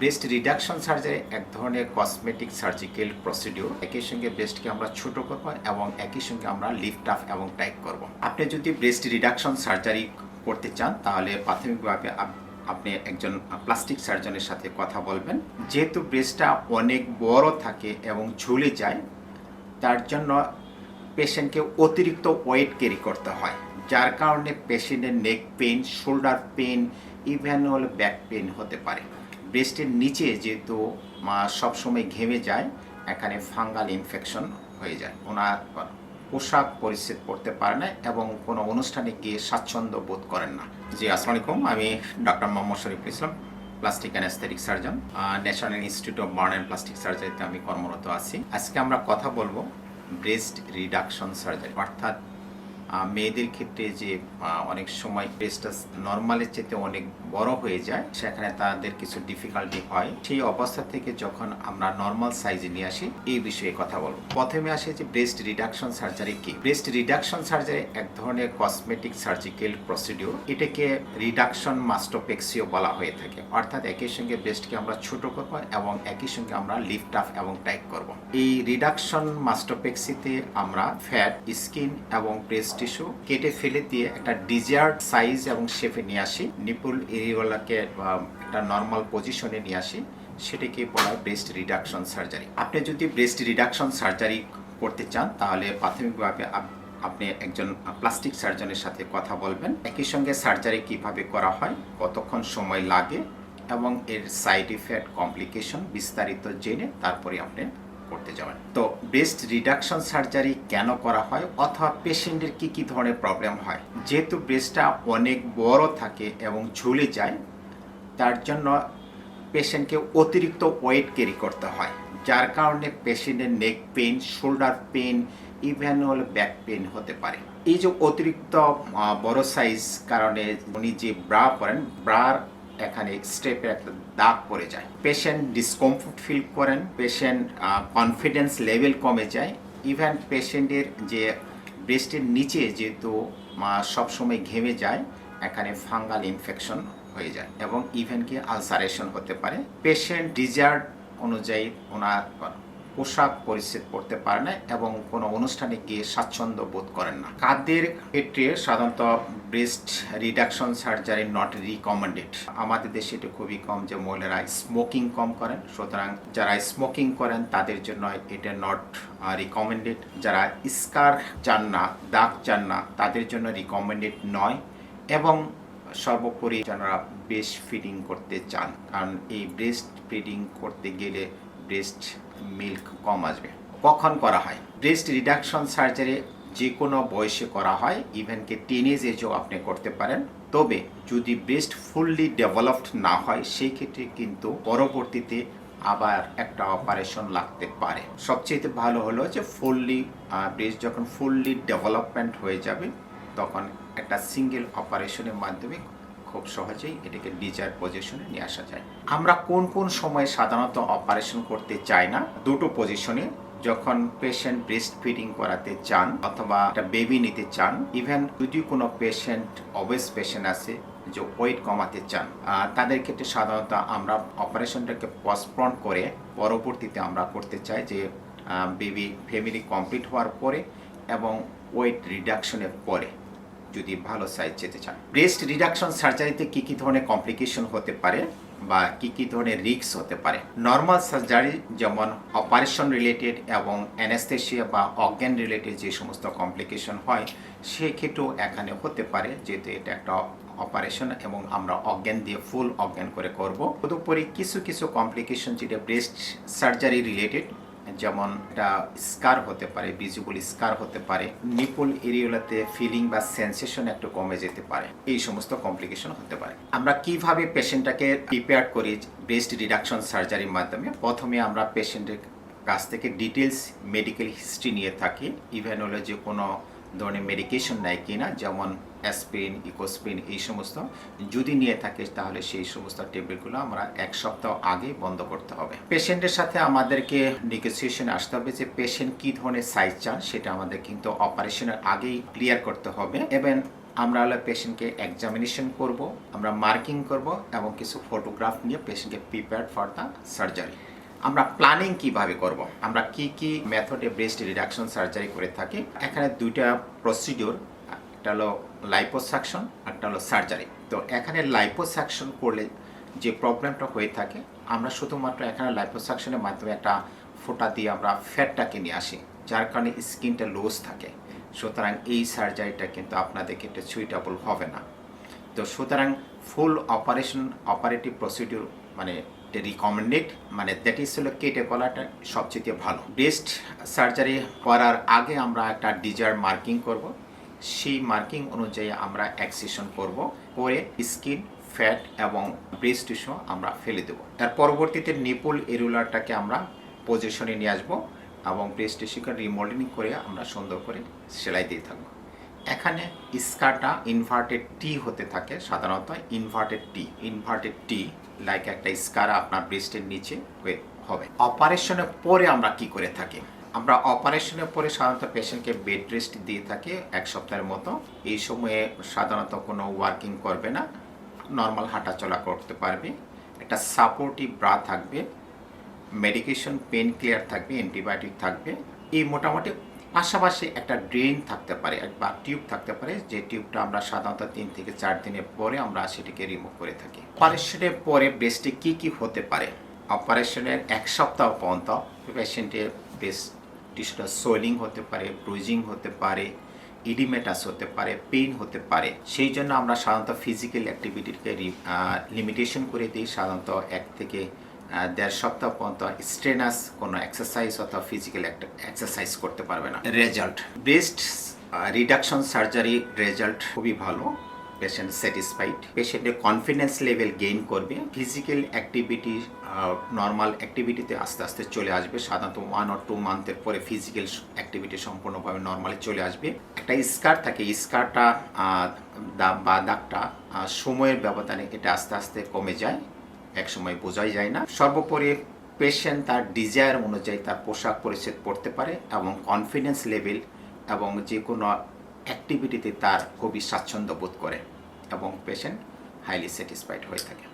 Breast reduction surgery এক ধরনের cosmetic surgical procedure একই সঙ্গে ব্রেস্টকে আমরা ছোট করব এবং একই সঙ্গে আমরা লিফট আপ এবং টাইট করব। আপনি যদি ব্রেস্ট রিডাকশন সার্জারি করতে চান, তাহলে প্রাথমিকভাবে আপ- আপনি একজন প্লাস্টিক সার্জনের সাথে কথা বলবেন। যেহেতু ব্রেস্টটা অনেক বড় থাকে এবং ঝুলে যায়, তার জন্য পেশেন্টকে অতিরিক্ত ওয়েট ক্যারি করতে হয়। যার কারণে পেশেন্টের neck pain shoulder pain even হলে ব্যাক পেন হতে পারে। ব্রেস্টের নিচে যেহেতু মা সবসময় ঘেমে যায়, এখানে ফাঙ্গাল ইনফেকশন হয়ে যায়। ওনার পোশাক পরিচ্ছেদ পড়তে পারে না এবং কোনো অনুষ্ঠানে গিয়ে স্বাচ্ছন্দ্য বোধ করেন না। জি, আসসালামু আলাইকুম। আমি doctor Mohammad Sharif Islam, plastic anaesthetic surgeon. National institute of and plastic সার্জারিতে আমি কর্মরত আছি। আজকে আমরা কথা বলব ব্রেস্ট রিডাকশন সার্জারি, অর্থাৎ মেয়েদের ক্ষেত্রে যে অনেক সময় ব্রেস্টটা নর্মালের চেয়ে অনেক বড় হয়ে যায়, সেখানে তাদের কিছু ডিফিকাল্টি হয়। সেই অবস্থা থেকে যখন আমরা নর্মাল সাইজে নিয়ে আসি, এই বিষয়ে কথা বলব। প্রথমে আসে যে ব্রেস্ট রিডাকশন সার্জারি কি? ব্রেস্ট রিডাকশন সার্জারি এক ধরনের কসমেটিক সার্জিক্যাল প্রসিডিউর এটাকে রিডাকশন মাস্টোপেক্সিও বলা হয়ে থাকে। অর্থাৎ একই সঙ্গে ব্রেস্টকে আমরা ছোট করব এবং একই সঙ্গে আমরা লিফট আপ এবং টাইট করব। এই রিডাকশন মাস্টোপেক্সিতে আমরা ফ্যাট স্কিন এবং ব্রেস্ট টিস্যু কেটে ফেলে দিয়ে একটা ডিজায়ার্ড সাইজ এবং শেপে নিয়ে আসি। নিপুল এরিওয়ালাকে একটা নর্মাল পজিশনে নিয়ে আসি। সেটাকে বলা ব্রেস্ট রিডাকশন সার্জারি আপনি যদি ব্রেস্ট রিডাকশন সার্জারি করতে চান, তাহলে প্রাথমিকভাবে আপ- আপনি একজন প্লাস্টিক সার্জনের সাথে কথা বলবেন। একই সঙ্গে সার্জারি কীভাবে করা হয়, কতক্ষণ সময় লাগে এবং এর সাইড ইফেক্ট কমপ্লিকেশন বিস্তারিত জেনে তারপরে আপনি করতে যাবেন। তো ব্রেস্ট রিডাকশন সার্জারি কেন করা হয়? অথবা পেশেন্টের কি কি ধরনের প্রবলেম হয়? যেহেতু ব্রেস্টটা অনেক বড় থাকে এবং ঝুলে যায়, তার জন্য পেশেন্টকে অতিরিক্ত ওয়েট ক্যারি করতে হয়। যার কারণে পেশেন্টের neck pain shoulder pain even হলে ব্যাক পেন হতে পারে। এই যে অতিরিক্ত বড় সাইজ কারণে উনি যে ব্রা পরেন ব্রার এখানে স্টেপে একটা দাগ পড়ে যায়। পেশেন্ট ডিসকমফোর্ট ফিল করেন পেশেন্ট কনফিডেন্স লেভেল কমে যায়। ইভেন পেশেন্টের যে ব্রেস্টের নিচে যেহেতু সবসময় ঘেমে যায়, এখানে ফাঙ্গাল ইনফেকশন হয়ে যায় এবং ইভেন কি আলসারেশন হতে পারে। পেশেন্ট ডিজার্ট অনুযায়ী ওনার পোশাক পরিচ্ছেদ পড়তে পারে না এবং কোনো অনুষ্ঠানে গিয়ে স্বাচ্ছন্দ্য বোধ করেন না। কাদের ক্ষেত্রে সাধারণত breast reduction surgery not recommended আমাদের দেশে এটা খুবই কম যে মহিলারা স্মোকিং কম করেন। সুতরাং যারা স্মোকিং করেন, তাদের জন্য এটা নট রিকমেন্ডেড যারা স্কার চান না, দাগ চান না, তাদের জন্য রিকমেন্ডেড নয়। এবং সর্বোপরি যারা ব্রেস্ট ফিডিং করতে চান, কারণ এই ব্রেস্ট ফিডিং করতে গেলে ব্রেস্ট মিল্ক কম আসবে। কখন করা হয়? ব্রেস্ট রিডাকশন সার্জারি যে কোনো বয়সে করা হয় ইভেনকে টিনেজ এজও আপনি করতে পারেন। তবে যদি ব্রেস্ট ফুললি ডেভেলপড না হয় সেই ক্ষেত্রে কিন্তু পরবর্তীতে আবার একটা অপারেশন লাগতে পারে। সবচেয়ে ভালো হলো যে ফুললি ব্রেস্ট যখন ফুললি ডেভেলপমেন্ট হয়ে যাবে, তখন একটা সিঙ্গেল অপারেশনের মাধ্যমে খুব সহজেই এটাকে ডিজায়ার পজিশনে নিয়ে আসা যায়। আমরা কোন কোন সময় সাধারণত অপারেশন করতে চাই না, দুটো পজিশনে যখন পেশেন্ট ব্রেস্ট ফিডিং করাতে চান অথবা একটা বেবি নিতে চান ইভেন যদি কোনো পেশেন্ট অবেস পেশেন্ট আছে যে ওয়েট কমাতে চান তাদের ক্ষেত্রে সাধারণত আমরা অপারেশনটাকে পসপন করে পরবর্তীতে আমরা করতে চাই যে বেবি ফ্যামিলি কমপ্লিট হওয়ার পরে এবং ওয়েট রিডাকশনের পরে। যদি ভালো সাইজ যেতে চান। ব্রেস্ট রিডাকশন সার্জারিতে কি কি ধরনের কমপ্লিকেশন হতে পারে বা কি কি ধরনের রিস্ক হতে পারে? নর্মাল সার্জারি যেমন অপারেশন রিলেটেড এবং অ্যানেস্থেশিয়া বা অজ্ঞান রিলেটেড যে সমস্ত কমপ্লিকেশন হয়, সেক্ষেত্রেও এখানে হতে পারে যেহেতু এটা একটা অপারেশন এবং আমরা অজ্ঞান দিয়ে ফুল অজ্ঞান করে করব। তদুপরি কিছু কিছু কমপ্লিকেশন যেটা ব্রেস্ট সার্জারি রিলেটেড যেমন একটা স্কার হতে পারে ভিজিবল স্কার হতে পারে নিপুল এরিয়ালাতে ফিলিং বা সেন্সেশন একটু কমে যেতে পারে, এই সমস্ত কমপ্লিকেশন হতে পারে। আমরা কীভাবে পেশেন্টটাকে প্রিপেয়ার করি ব্রেস্ট রিডাকশন সার্জারির মাধ্যমে? প্রথমে আমরা পেশেন্টের কাছ থেকে ডিটেলস মেডিকেল হিস্ট্রি নিয়ে থাকি। ইভেন হলো যে কোনো ধরনের মেডিকেশন নেয় কিনা? যেমন অ্যাসপিরিন ইকোস্পিন এই সমস্ত যদি নিয়ে থাকে, তাহলে সেই সমস্ত টেবলেটগুলো আমরা এক সপ্তাহ আগে বন্ধ করতে হবে। পেশেন্টের সাথে আমাদেরকে নেগোসিয়েশন আসতে হবে যে পেশেন্ট কি ধরনের সাইজ চান, সেটা আমাদের কিন্তু অপারেশনের আগেই ক্লিয়ার করতে হবে। এবং আমরা হলো পেশেন্টকে এক্সামিনেশন করব, আমরা মার্কিং করব এবং কিছু ফটোগ্রাফ নিয়ে পেশেন্টকে প্রিপেয়ার ফর দ্য সার্জারি আমরা প্ল্যানিং কীভাবে করব? আমরা কি কি মেথডে ব্রেস্ট রিডাকশন সার্জারি করে থাকি? এখানে দুইটা প্রসিডিওর একটা হলো লাইপোসাকশন একটা হলো সার্জারি তো এখানে লাইপোসাকশন করলে যে প্রবলেমটা হয়ে থাকে, আমরা শুধুমাত্র এখানে লাইপোসাকশনের মাধ্যমে একটা ফোঁটা দিয়ে আমরা ফ্যাটটাকে নিয়ে আসি, যার কারণে স্কিনটা লুজ থাকে। সুতরাং এই সার্জারিটা কিন্তু আপনাদের ক্ষেত্রে সুইটেবল হবে না। তো সুতরাং ফুল অপারেশন অপারেটিভ প্রসিডিউর মানে রিকমেন্ডেড মানে দ্যাট ইজ হলো কেটে কলাটা সবচেয়ে ভালো। বেস্ট সার্জারি করার আগে আমরা একটা ডিজার মার্কিং করব। সেই মার্কিং অনুযায়ী আমরা অ্যাক্সেশন করব করে স্কিন ফ্যাট এবং ব্রেস্ট টিস্যু আমরা ফেলে দেবো। তার পরবর্তীতে নিপুল এরুলারটাকে আমরা পজিশনে নিয়ে আসব এবং ব্রেস্ট টিস্যুকে রিমোল্ডিং করে আমরা সুন্দর করে সেলাই দিয়ে থাকব। এখানে স্কারটা ইনভার্টেড টি হতে থাকে, সাধারণত inverted T inverted T like একটা স্কার আপনার ব্রেস্টের নিচে হয়ে হবে। অপারেশনের পরে আমরা কি করে থাকি? আমরা অপারেশনের পরে সাধারণত পেশেন্টকে বেড রেস্ট দিয়ে থাকি এক সপ্তাহের মতো। এই সময়ে সাধারণত কোনো ওয়ার্কিং করবে না, নর্মাল হাঁটাচলা করতে পারবে। একটা সাপোর্টিভ ব্রা থাকবে, মেডিকেশন পেন ক্লিয়ার থাকবে, অ্যান্টিবায়োটিক থাকবে। এই মোটামুটি পাশাপাশি একটা ড্রেন থাকতে পারে বা টিউব থাকতে পারে, যে টিউবটা আমরা সাধারণত তিন থেকে চার দিনের পরে আমরা সেটিকে রিমুভ করে থাকি। অপারেশনের পরে ব্রেস্টে কি কি হতে পারে? অপারেশনের এক সপ্তাহ পর্যন্ত পেশেন্টের ব্রেস্ট টিস্যুটা সোয়েলিং হতে পারে ব্রুজিং হতে পারে ইডিমেটাস হতে পারে পেইন হতে পারে। সেই জন্য আমরা সাধারণত ফিজিক্যাল অ্যাক্টিভিটিকে লিমিটেশন করে দিই। সাধারণত এক থেকে দেড় সপ্তাহ পর্যন্ত স্ট্রেনাস কোনো এক্সারসাইজ অথবা ফিজিক্যাল এক্সারসাইজ করতে পারবে না। Result breast reduction surgery result খুবই ভালো। পেশেন্ট স্যাটিসফাইড পেশেন্টের কনফিডেন্স লেভেল গেইন করবে। ফিজিক্যাল অ্যাক্টিভিটি নর্মাল অ্যাক্টিভিটিতে আস্তে আস্তে চলে আসবে। সাধারণত ওয়ান অর টু মান্থের পরে ফিজিক্যাল অ্যাক্টিভিটি সম্পূর্ণভাবে নর্মালি চলে আসবে। একটা স্কার থাকে স্কারটা বা দাগটা সময়ের ব্যবধানে এটা আস্তে আস্তে কমে যায়। এক সময় বোঝাই যায় না। সর্বোপরি পেশেন্ট তার ডিজায়ার অনুযায়ী তার পোশাক পরিচ্ছেদ পড়তে পারে এবং কনফিডেন্স লেভেল এবং যে কোনো অ্যাক্টিভিটিতে তার খুবই স্বাচ্ছন্দ্য বোধ করে এবং পেশেন্ট হাইলি স্যাটিসফাইড হয়ে থাকে।